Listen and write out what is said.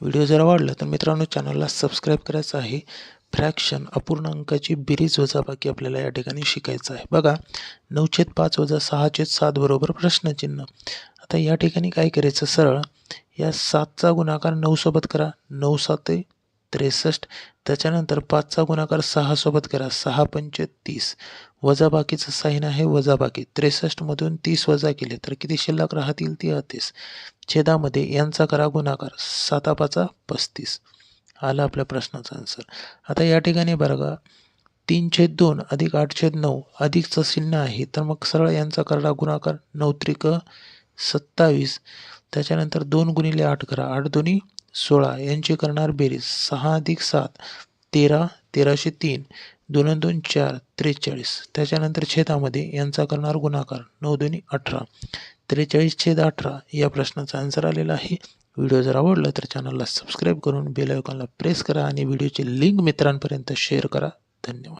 Video जर आवडला तर मित्रांनो चॅनलला सबस्क्राईब करायचं आहे. फ्रॅक्शन अपूर्णांकाची बेरीज वजाबाकी आपल्याला या ठिकाणी शिकायचं आहे. बघा नऊछेद पाच वजा सहाछेद सात बरोबर प्रश्नचिन्ह. आता या ठिकाणी काय करायचं? सरळ या सातचा गुणाकार नऊसोबत करा. नऊ सात त्रेसष्ट. त्याच्यानंतर पाचचा गुणाकार सहासोबत करा. सहा पंच तीस. वजाबाकीचं साईन आहे वजाबाकी. त्रेसष्टमधून तीस वजा केले तर किती शिल्लक राहतील ती अतीस छेदामध्ये यांचा करा गुणाकार. साता पाचा पस्तीस. आला आपल्या प्रश्नाचा आन्सर आता या ठिकाणी बघा तीन छेद दोन अधिक आठ छेद नऊ अधिकचं चिन्ह आहे. तर मग सरळ यांचा करा गुणाकार नऊ त्रिक सत्तावीस. त्याच्यानंतर दोन गुणिले आठ करा. आठ दोन्ही सोळा यांची करणार बेरीज. सहा अधिक सात तेरा तेराशे तीन दोन दोन चार त्रेचाळीस. त्याच्यानंतर छेदामध्ये यांचा करणार गुणाकार नऊ दोन्ही अठरा. त्रेचाळीस छेद अठरा या प्रश्नाचा आन्सर आलेला आहे. व्हिडिओ जर आवडला तर चॅनलला सबस्क्राईब करून बेल आयकॉनला प्रेस करा आणि व्हिडिओची लिंक मित्रांपर्यंत शेअर करा. धन्यवाद.